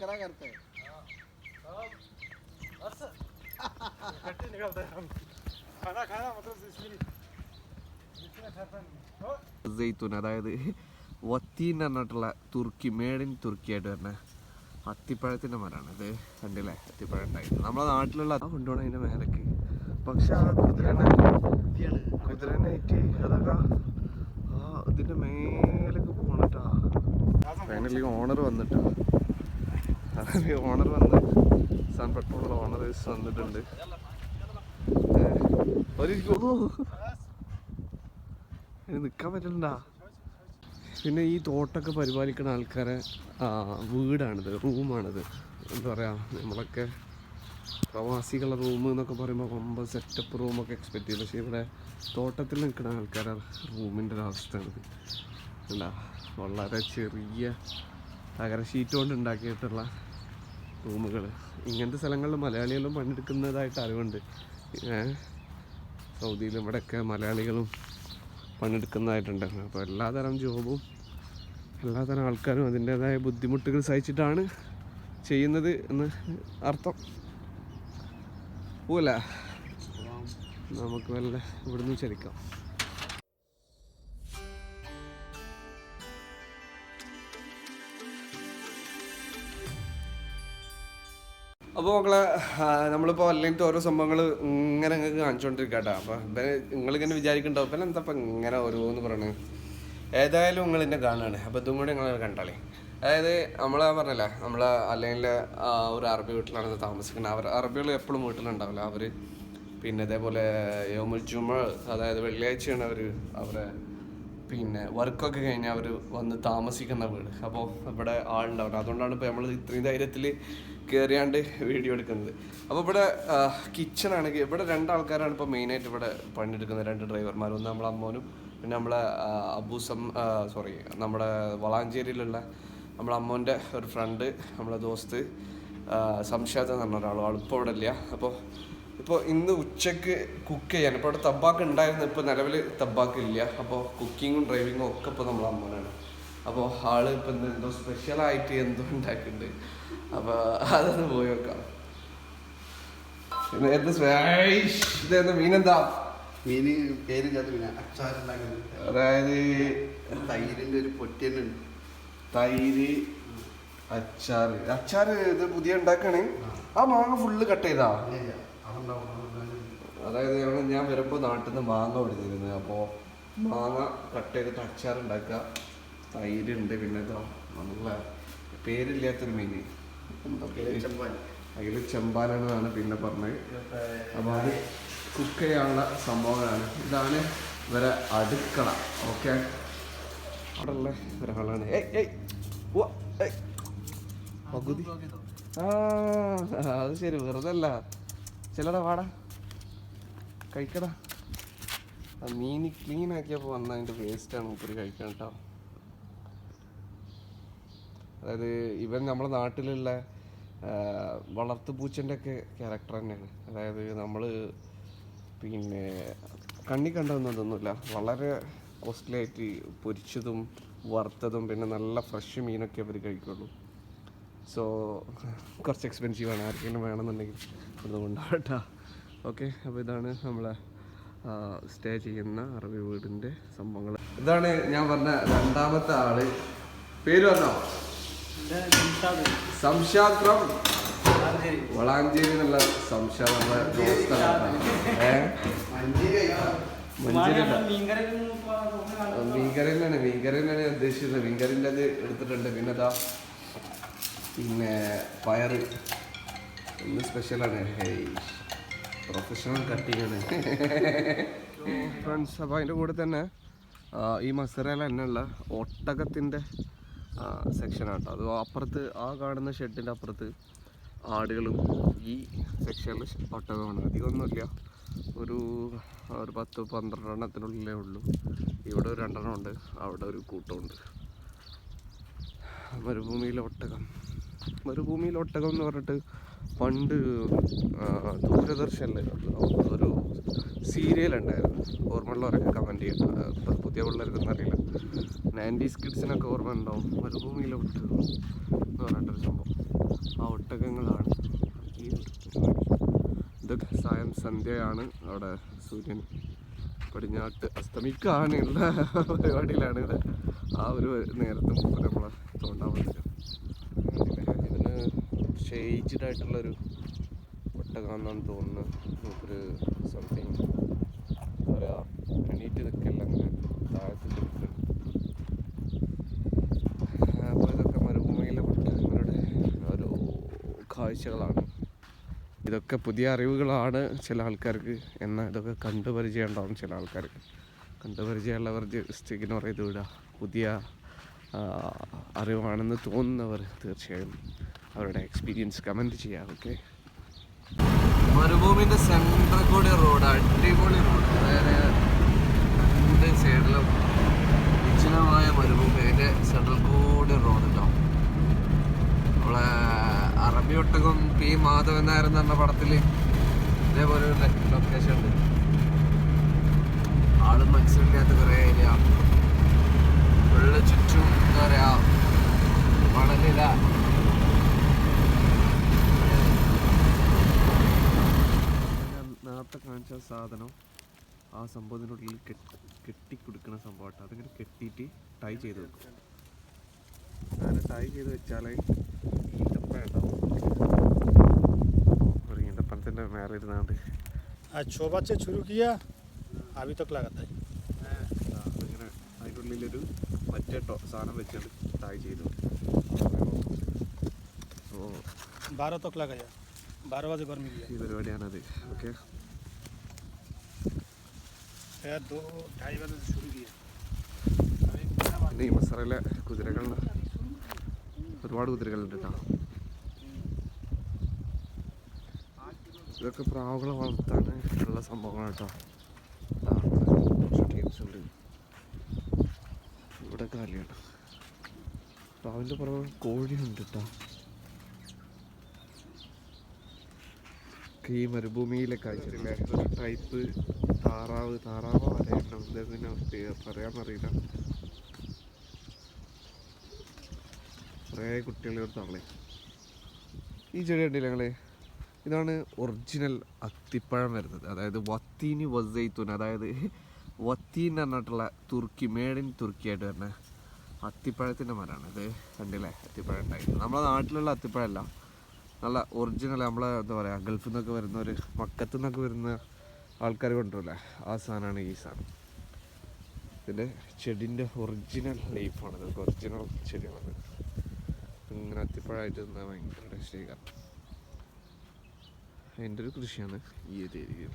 बकरा करते हैं कट्टी निकलता है हम खाना खाना मतलब इसमें इसमें ठहरता नहीं हो ജെയ്ത്തൂൻ അതായത് വത്തീൻ എന്ന് പറഞ്ഞിട്ടുള്ള തുർക്കി മേഡ് ഇൻ തുർക്കി ആയിട്ട് വരുന്ന അത്തിപ്പഴത്തിൻ്റെ മരമാണ് ഇത് കണ്ടില്ലേ അത്തിപ്പഴം ഉണ്ടായിട്ട് നമ്മളെ നാട്ടിലുള്ള ആ കൊണ്ടുപോകണം അതിൻ്റെ മേലേക്ക് പക്ഷെ ആ കുതിരനെ കുതിരനായിട്ട് അതൊക്കെ ആ ഇതിൻ്റെ മേലേക്ക് പോകണട്ടാ ഫൈനലി ഓണർ വന്നിട്ടാ അത് ഓണർ വന്ന് സൺ പെട്രോൾ ഓണർ വന്നിട്ടുണ്ട്. നിൽക്കാൻ പറ്റണ്ടാ പിന്നെ ഈ തോട്ടൊക്കെ പരിപാലിക്കുന്ന ആൾക്കാരെ വീടാണിത് റൂമാണിത്. എന്താ പറയുക നമ്മളൊക്കെ പ്രവാസികളുടെ റൂം എന്നൊക്കെ പറയുമ്പോൾ കൊമ്പ സെറ്റപ്പ് റൂമൊക്കെ എക്സ്പെക്ട് ചെയ്യും. പക്ഷേ ഇവിടെ തോട്ടത്തിൽ നിൽക്കുന്ന ആൾക്കാരെ റൂമിന്റെ ഒരവസ്ഥയാണിത് എന്താ വളരെ ചെറിയ തകര ഷീറ്റ് കൊണ്ട് ഉണ്ടാക്കിയിട്ടുള്ള റൂമുകൾ ഇങ്ങനത്തെ സ്ഥലങ്ങളിൽ മലയാളികളും പണിയെടുക്കുന്നതായിട്ട് അറിവുണ്ട്. സൗദിയിലും ഇവിടെയൊക്കെ മലയാളികളും പണിയെടുക്കുന്നതായിട്ടുണ്ട്. അപ്പോൾ എല്ലാതരം ജോബും എല്ലാതരം ആൾക്കാരും അതിന്റേതായ ബുദ്ധിമുട്ടുകൾ സഹിച്ചിട്ടാണ് ചെയ്യുന്നത് എന്ന് അർത്ഥം. പോല നമുക്ക് വല്ല ഇവിടുന്ന് ചലിക്കാം അപ്പോൾ മക്കളെ നമ്മളിപ്പോൾ അല്ലെങ്കിൽ ഓരോ സംഭവങ്ങൾ ഇങ്ങനെ നിങ്ങൾക്ക് കാണിച്ചുകൊണ്ടിരിക്കുക കേട്ടോ അപ്പോൾ നിങ്ങളിങ്ങനെ വിചാരിക്കണ്ടാവും പിന്നെ എന്താ ഇപ്പം ഇങ്ങനെ ഓരോന്ന് പറയണത് ഏതായാലും നിങ്ങൾ എന്നെ കാണുകയാണ് അപ്പോൾ ഇതും കൂടി നിങ്ങൾ കണ്ടാളേ. അതായത് നമ്മളെ പറഞ്ഞല്ല നമ്മൾ അല്ലെങ്കിൽ ഒരു അറബി വീട്ടിലാണ് താമസിക്കുന്നത് അവർ അറബികൾ എപ്പോഴും വീട്ടിലുണ്ടാവില്ല. അവർ പിന്നെ ഇതേപോലെ യോമുൽ ജുമ അതായത് വെള്ളിയാഴ്ചയാണ് അവർ അവരെ പിന്നെ വർക്കൊക്കെ കഴിഞ്ഞ് അവർ വന്ന് താമസിക്കുന്ന വീട്. അപ്പോൾ ഇവിടെ ആളുണ്ടാവില്ല അതുകൊണ്ടാണ് ഇപ്പോൾ നമ്മൾ ഇത്രയും ധൈര്യത്തിൽ കയറിയാണ്ട് വീഡിയോ എടുക്കുന്നത്. അപ്പോൾ ഇവിടെ കിച്ചൺ ആണെങ്കിൽ ഇവിടെ രണ്ടാൾക്കാരാണ് ഇപ്പോൾ മെയിനായിട്ട് ഇവിടെ പണിയെടുക്കുന്നത്. രണ്ട് ഡ്രൈവർമാർ ഒന്ന് നമ്മളെ അമ്മോനും പിന്നെ നമ്മളെ അബൂസം സോറി നമ്മുടെ വളാഞ്ചേരിയിലുള്ള നമ്മളെ അമ്മോന്റെ ഒരു ഫ്രണ്ട് നമ്മളെ ദോസ്ത് സംശാദ് എന്ന് പറഞ്ഞ ഒരാളും. ആളിപ്പോൾ ഇവിടെ ഇല്ല. അപ്പോൾ ഇപ്പോൾ ഇന്ന് ഉച്ചയ്ക്ക് കുക്ക് ചെയ്യാൻ. ഇപ്പോൾ അവിടെ തബാക്ക് ഉണ്ടായിരുന്നു. ഇപ്പോൾ നിലവിൽ തബാക്ക് ഇല്ല. അപ്പോൾ കുക്കിങ്ങും ഡ്രൈവിങ്ങും ഒക്കെ ഇപ്പോൾ നമ്മൾ അമ്മനാണ്. അപ്പോൾ ആൾ ഇപ്പം എന്തോ സ്പെഷ്യലായിട്ട് എന്തോ ഉണ്ടാക്കുന്നുണ്ട് അപ്പോൾ അതൊന്ന് പോയി സ്പെ- ഇതെന്താ മീനെന്താ മീന്. പേര് അതായത് തൈരിന്റെ ഒരു പൊട്ടി തന്നെ ഉണ്ട്. തൈര് അച്ചാറ്. അച്ചാറ് ഇത് പുതിയ ഉണ്ടാക്കണേ. ആ മാങ്ങ ഫുള്ള് കട്ട് ചെയ്താ? അതായത് ഞങ്ങൾ ഞാൻ വരുമ്പോൾ നാട്ടിൽ നിന്ന് മാങ്ങ കൊടുത്തിരുന്നത് അപ്പോൾ മാങ്ങ കട്ട് ചെയ്തിട്ട് അച്ചാർ ഉണ്ടാക്കുക തൈരുണ്ട് പിന്നെ ഇതാ നല്ല പേരില്ലാത്തൊരു മീൻ. അതിൽ ചെമ്പാനാണെന്നാണ് പിന്നെ പറഞ്ഞത്. അപ്പോൾ അത് കുക്ക് ചെയ്യാനുള്ള സംഭവങ്ങളാണ്. ഇതാണ് ഇവരെ അടുക്കള. ഓക്കെ? അവിടെ ഉള്ള ഒരാളാണ് പകുതി. ആ അത് ശരി. വെറുതെ അല്ല ചിലടാ വാടാ. കഴിക്കടാ. ആ മീൻ ക്ലീൻ ആക്കിയപ്പോൾ വന്ന അതിന്റെ വേസ്റ്റാണ് മൂപ്പര് കഴിക്കാൻ കേട്ടോ അതായത് ഇവൻ നമ്മുടെ നാട്ടിലുള്ള വളർത്തു വളർത്തുപൂച്ചന്റെ ഒക്കെ ക്യാരക്ടർ തന്നെയാണ്. അതായത് നമ്മൾ പിന്നെ കണ്ണി കണ്ടതൊന്നുമില്ല വളരെ കോസ്റ്റ്ലി ആയിട്ട് പൊരിച്ചതും വറുത്തതും പിന്നെ നല്ല ഫ്രഷ് മീനൊക്കെ അവർ കഴിക്കുള്ളൂ. സോ കുറച്ച് എക്സ്പെൻസീവ് ആണ്. ആർക്കെങ്കിലും വേണമെന്നുണ്ടെങ്കിൽ അത് കൊണ്ടാവട്ടാ ഓക്കെ അപ്പോൾ ഇതാണ് നമ്മളെ സ്റ്റേ ചെയ്യുന്ന അറബി വീടിന്റെ സംഭവങ്ങൾ. ഇതാണ് ഞാൻ പറഞ്ഞ രണ്ടാമത്തെ ആൾ. പേര് പറഞ്ഞോ? ഫ്രം വളാഞ്ചേരി. എന്നുള്ള സംഷാദ് നമ്മളെ ദോസ്താണ് തന്നെയാണ്. ഞാൻ ഉദ്ദേശിച്ചത്. മീൻകരന്റെ അത് എടുത്തിട്ടുണ്ട്. പിന്നെ അതാ പിന്നെ പയറ്. ഒന്ന് സ്പെഷ്യലാണ് പ്രൊഫഷണൽ കട്ടിങ് ആണ്. ഫ്രണ്ട്സ് അപ്പോൾ അതിന്റെ കൂടെ തന്നെ ഈ ഈ മസറയില തന്നെയുള്ള ഒട്ടകത്തിന്റെ സെക്ഷനാണ് കേട്ടോ. അത് അപ്പുറത്ത് ആ കാണുന്ന ഷെഡിന്റെ അപ്പുറത്ത് ആടുകളും ഈ സെക്ഷനിൽ ഒട്ടകമാണ്. അധികമൊന്നുമില്ല. ഒരു ഒരു പത്ത് പന്ത്രണ്ടെണ്ണത്തിനുള്ളിലേ ഉള്ളൂ. ഇവിടെ ഒരു രണ്ടെണ്ണം ഉണ്ട്. അവിടെ ഒരു കൂട്ടമുണ്ട്. മരുഭൂമിയിലെ ഒട്ടകം. മരുഭൂമിയിലെ ഒട്ടകം എന്ന് പറഞ്ഞിട്ട് പണ്ട് ദൂരദർശനിൽ ഒരു സീരിയൽ ഉണ്ടായിരുന്നു. ഓർമ്മയുള്ളവരൊക്കെ കമന്റ് ചെയ്യണം ഇപ്പം പുതിയ പിള്ളേർക്കൊന്നും അറിയില്ല. നയന്റീസ് കിഡ്സിനൊക്കെ ഓർമ്മ ഉണ്ടാവും. മരുഭൂമിയിലെ ഒട്ടകം എന്ന് പറഞ്ഞിട്ടൊരു സംഭവം. ആ ഒട്ടകങ്ങളാണ് ഈ ഇതൊക്കെ സായം സന്ധ്യയാണ് അവിടെ സൂര്യൻ പടിഞ്ഞാട്ട് അസ്തമിക്കാനുള്ള പരിപാടിയിലാണ് ഇത്. ആ ഒരു നേരത്തെ മുമ്പ് നമ്മളെ തോണ്ടാൻ വന്നത് ഇതിന് ഷെയ്ജ്ഡ് ആയിട്ടുള്ളൊരു ഒട്ടകാന്നാണ് തോന്നുന്നു മൂപ്പര് സംതിങ് എന്താ പറയുക എണീറ്റ് നിൽക്കല്ല അങ്ങനെ താഴത്ത് നിൽക്കുന്നു അപ്പോൾ ഇതൊക്കെ മരുഭൂമിയിലെ ഒട്ടകങ്ങളുടെ ഓരോ കാഴ്ചകളാണ്. ഇതൊക്കെ പുതിയ അറിവുകളാണ് ചില ആൾക്കാർക്ക് എന്നാൽ ഇതൊക്കെ കണ്ടുപരിചയമുണ്ടാവും ചില ആൾക്കാർക്ക് കണ്ടുപരിചയമുള്ളവർ ജസ്റ്റ് ഇഗ്നോർ ചെയ്ത് വിടുക. പുതിയ അറിവാണെന്ന് തോന്നുന്നവർ തീർച്ചയായും അവരുടെ എക്സ്പീരിയൻസ് കമന്റ് ചെയ്യാം ഓക്കെ മരുഭൂമിന്റെ സെൻട്രൽ കൂടി റോഡ് അടിപൊളി റോഡ് അതായത് സൈഡിലും വിജനമായ മരുഭൂമി അതിന്റെ സെൻട്രൽ കൂടി റോഡ് ഉണ്ടാവും നമ്മളെ അറബി ഒട്ടകം പി മാധവൻ നായർ എന്ന് പടത്തിൽ ഇതേപോലെ ഒരു ലൊക്കേഷൻ ഉണ്ട്. ആൾ മനസ്സിലില്ലാത്ത കുറേ ഏരിയ വെള്ള ചുറ്റും എന്താ പറയാ മണലില ഞാൻ വെച്ചാൽ സാധനം ആ സംഭവത്തിന്റെ ഉള്ളിൽ കെട്ടി കെട്ടിക്കൊടുക്കുന്ന സംഭവമായിട്ട് അതിങ്ങനെ കെട്ടിയിട്ട് ടൈ ചെയ്ത് വെക്കും. അങ്ങനെ ടൈ ചെയ്ത് വെച്ചാൽ ഈന്തപ്പഴ ഉണ്ടാവും ഒരു ഈന്തപ്പഴത്തിന്റെ മേലെ ഇരുന്നാണ്ട്. ചുരുക്കിയ ആവിത്തൊക്കെ അതിങ്ങനെ അതിന്റെ മറ്റേ സാധനം വെച്ചാണ് ടൈ ചെയ്ത് ബാരോ തൊക്കെ ബാരോ അത് പറഞ്ഞില്ല പരിപാടിയാണത്. ഓക്കെ. പിന്നെ ഈ മസറയിലെ കുതിരകളിൽ ഒരുപാട് കുതിരകളുണ്ട് കേട്ടോ. ഇതൊക്കെ പ്രാവുകളെ വളർത്താൻ ഉള്ള സംഭവങ്ങളാണ് കേട്ടോ. ഇവിടെ കാലിയാണ് പ്രാവിന്റെ പുറമെ കോഴിയുണ്ട് കേട്ടോ. ഈ മരുഭൂമിയിലെ കാഴ്ച ടൈപ്പ് താറാവ് താറാവ് വരയുണ്ടോ ഇതെങ്ങനെ പേര് പറയാന്നറിയില്ല. കുറേ കുട്ടികൾ തള്ളി. ഈ ചെടി കണ്ടില്ല ഞങ്ങൾ ഇതാണ് ഒറിജിനൽ അത്തിപ്പഴം വരുന്നത്. അതായത് വത്തീനി വസൈത്തൂൻ അതായത് വത്തീൻ പറഞ്ഞിട്ടുള്ള തുർക്കി മേഡ് ഇൻ തുർക്കി ആയിട്ട് വരുന്ന അത്തിപ്പഴത്തിന്റെ മരമാണ്. ഇത് കണ്ടില്ലേ? അത്തിപ്പഴം ഉണ്ടായിരുന്നു. നമ്മളെ നാട്ടിലുള്ള അത്തിപ്പഴമല്ല. നല്ല ഒറിജിനൽ നമ്മളെ എന്താ പറയുക ഗൾഫിൽ നിന്നൊക്കെ ഒരു മക്കത്തു നിന്നൊക്കെ വരുന്ന ആൾക്കാർ കൊണ്ടുവരില്ലേ ആ സാധനമാണ് ഈ സാധനം ഇതിൻ്റെ ചെടിൻ്റെ ഒറിജിനൽ ലൈഫാണ് ഇത് ഒറിജിനൽ ചെടിയാണത് ഇങ്ങനെ അത്തിപ്പഴമായിട്ട് നിന്നാൽ ഭയങ്കര ടേസ്റ്റ് കാരണം എൻ്റെ ഒരു കൃഷിയാണ് ഈ ഒരു ഏരിയയിൽ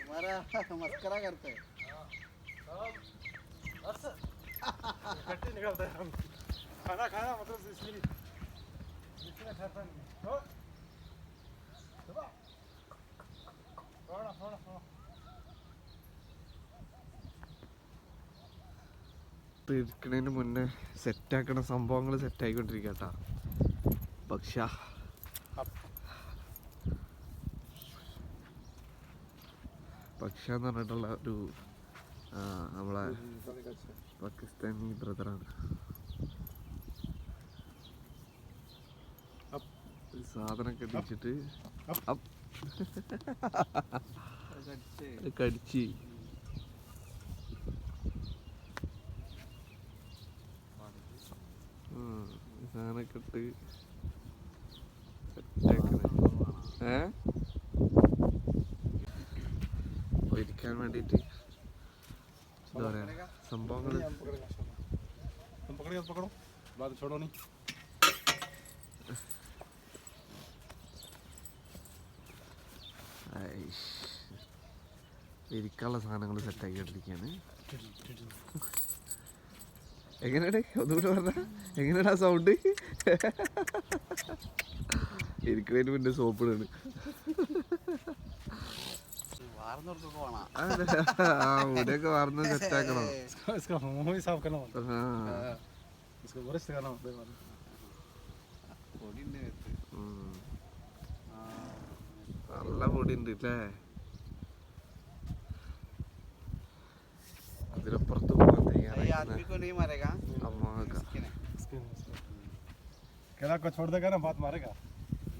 तुम्हारा मस्करा करते हैं कट्टी निकलता है हम खाना खाना मतलब इसलिए इसमें ठहरता नहीं है ओ, सुबह। थोड़ा थोड़ा थोड़ा ഇരിക്കണതിന് മുന്നേ സെറ്റാക്കണ സംഭവങ്ങൾ സെറ്റായിക്കൊണ്ടിരിക്കുക കേട്ടോ പക്ഷേ പക്ഷ എന്ന് പറഞ്ഞിട്ടുള്ള ഒരു ആ, നമ്മളെ പാകിസ്ഥാനി ബ്രദറാണ് അപ്പ്. ഒരു സാധനം കടിച്ചിട്ട് അപ്പ്. അപ്പ്. അത് കടിച്ച് സാധനമൊക്കെ ഇട്ട് സെറ്റാക്കണേ ഏ ഇരിക്കാൻ വേണ്ടിയിട്ട് ഇരിക്കാനുള്ള സാധനങ്ങൾ സെറ്റാക്കി ഇട്ടിരിക്കുകയാണ് എങ്ങനെയാണ് ഒന്നുകൂടെ പറഞ്ഞ? എങ്ങനെയാണ് ആ സൗണ്ട് ഇരിക്കുന്നതിന് മുന്നേ സോപ്പിടാണ് മുടിയൊക്കെ വാർന്ന് സെറ്റാക്കണം इसका इसका मुंह ही साफ करना होता ആ है इसको ब्रश करना होता है बाद में। പൊടിയുണ്ട് നേരത്ത് ഉം. ആ നല്ല പൊടി ഉണ്ട് അല്ലേ അതിലപ്പുറത്ത് പോകാൻ ये തയ്യാറായിരിക്കുന്ന आदमी को नहीं मारेगा അമ്മാക്ക इसकी नहीं इसके इसके केला को छोड़ देगा ना बात मारेगा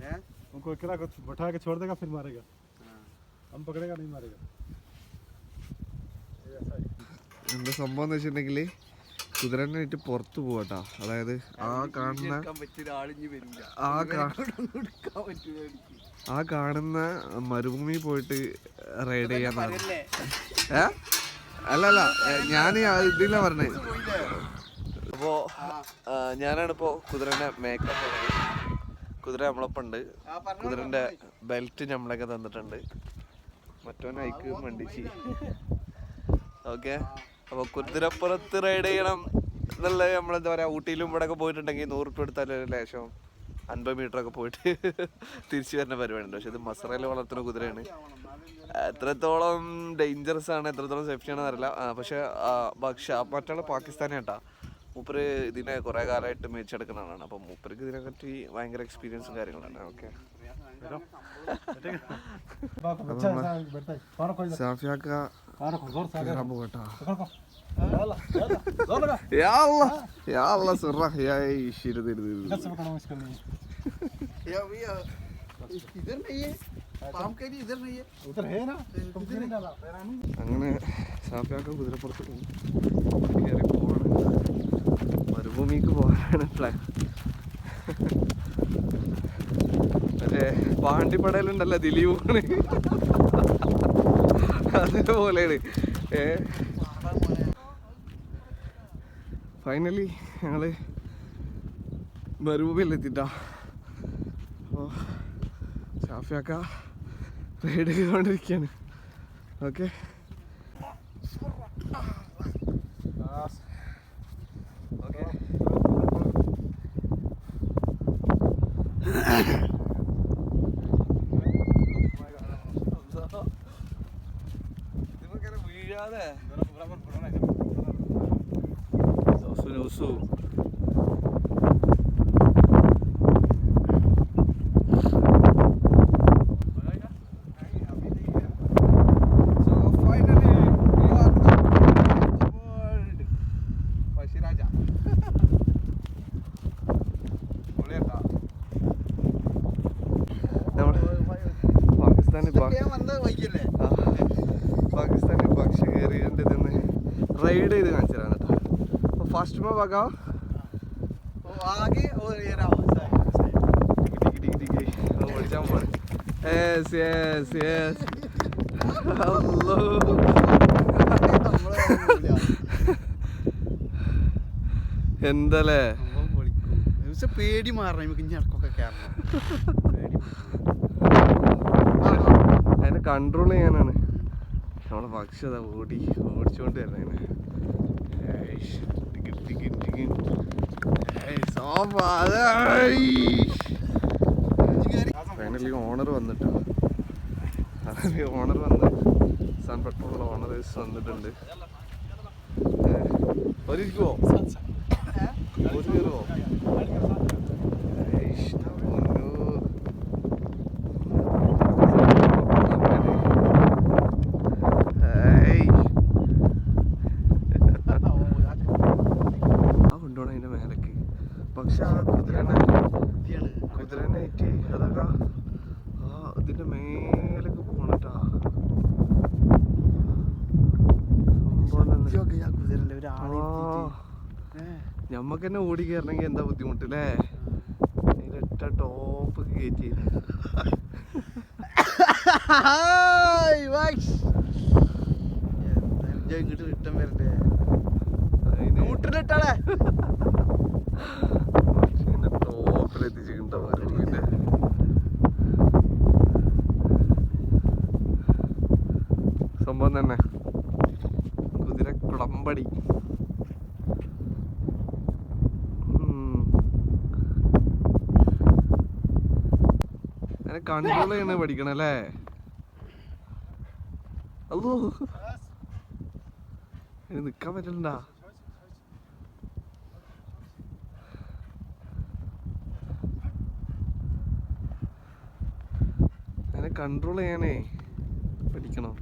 हैं? उनको केला को बैठा के छोड़ देगा फिर मारेगा हाँ। हम पकड़ेगा नहीं मारेगा ये ऐसा है എന്താ സംഭവം എന്ന് വെച്ചിട്ടുണ്ടെങ്കിൽ കുതിരനായിട്ട് പുറത്ത് പോവാട്ടാ അതായത് ആ കാണുന്ന എടുക്കാൻ പറ്റിയ ആളിഞ്ഞ് വരില്ല ആ കാ- എടുക്കാൻ പറ്റൂല എനിക്ക് ആ കാണുന്ന മരുഭൂമി പോയിട്ട് റൈഡ് ചെയ്യാന്നാണ് പറയല്ലേ ഏ അല്ലല്ല ഞാൻ ഇതിലാ പറഞ്ഞത് അപ്പോ ഞാനാണ് ഇപ്പോ കുതിരന്റെ മേക്കപ്പ് കുതിര നമ്മളൊപ്പം ഉണ്ട് ആ പറഞ്ഞോ കുതിരന്റെ ബെൽറ്റ് നമ്മളൊക്കെ തന്നിട്ടുണ്ട് മറ്റോൻ ഐക്ക് മണ്ടിച്ച് ഓക്കെ. അപ്പൊ കുതിരപ്പുറത്ത് റൈഡ് ചെയ്യണം എന്നുള്ള നമ്മളെന്താ പറയാ ഊട്ടിയിലും ഇവിടെ ഒക്കെ പോയിട്ടുണ്ടെങ്കിൽ നൂറ് റുപ്യ എടുത്താൽ ലേശം അൻപത് മീറ്റർ ഒക്കെ പോയിട്ട് തിരിച്ചു വരുന്ന പരിപാടിയുണ്ട്. പക്ഷെ ഇത് മസറയിൽ വളർത്തുന്ന കുതിരയാണ്. എത്രത്തോളം ഡേഞ്ചറസ് ആണ് എത്രത്തോളം സേഫ്റ്റി ആണെന്ന് അറിയില്ല. പക്ഷെ മറ്റുള്ള പാകിസ്ഥാനി കേട്ടാ മൂപ്പര് ഇതിനെ കുറെ കാലമായിട്ട് മേടിച്ചെടുക്കുന്ന ആളാണ് അപ്പം മൂപ്പർക്ക് ഇതിനെപ്പറ്റി ഭയങ്കര എക്സ്പീരിയൻസും കാര്യങ്ങളാണ് ഓക്കെ അങ്ങനെ സാഫിയാക്ക കുതിരപ്പുറത്ത് കയറി മരുഭൂമിക്ക് പോകാനാണ് പ്ലാൻ മറ്റേ പാണ്ടിപ്പടയിലുണ്ടല്ലോ ദിലീപ് അതേപോലെയാണ്. ഏ? ഫൈനലി ഞങ്ങൾ മരുഭൂമിയിലെത്തിട്ടാ അപ്പോൾ ഷാഫിയാക്ക റൈഡ് ചെയ്തുകൊണ്ടിരിക്കുകയാണ്. ഓക്കെ ആ Ahem. അപ്പോൾ ഫസ്റ്റ് മേ ബഗാ वो आगे और ये रहा साइड ടിക്കി ടിക്കി ടിക്കി ടിക്കി ഓടിച്ചാൽ പോണെ യെസ് യെസ് യെസ് അല്ലോ എന്തല്ലേ പക്ഷെ പേടി മാറണം നമുക്ക് ഇനി ഇടക്കൊക്കെ കയറണം പേടി അതിനെ കൺട്രോൾ ചെയ്യാനാണ് നമ്മളെ പക്ഷി അതാ ഓടി ഓടിച്ചോണ്ട് വരുന്നത് അതായ്. ഫൈനലി ഓണർ വന്നിട്ടോ ഓണർ വന്ന് സൺ പെട്രോൾ ഓണർ വന്നിട്ടുണ്ട്. ഏ, ഒരു ഇരിക്കുവോ ഒരു കയറുവോ ഏയ്ഷ്, പൊന്നോ. ഏയ്. ആ കൊണ്ടുപോണ അതിന്റെ മേലേക്ക് പക്ഷെ ആ കുതിരനെ കുതിരനായിട്ട് അതൊക്കെ ആ ഇതിന്റെ മേലേക്ക് പോണട്ടാ. തന്നെ. ഞമ്മക്ക് തന്നെ ഓടി കയറണമെങ്കിൽ എന്താ ബുദ്ധിമുട്ട് അല്ലേ ഇരട്ട ടോപ്പ് കയറ്റി ഇങ്ങോട്ട് റിട്ടേൺ വരണ്ടേ അതിന് സംഭവം തന്നെ. കുതിര കുളമ്പടി ഉം. അങ്ങനെ കൺട്രോൾ ചെയ്യണ പഠിക്കണം അല്ലേ? അല്ലോ നിക്കാൻ പറ്റണ്ട അങ്ങനെ കൺട്രോൾ ചെയ്യാനേ പഠിക്കണം.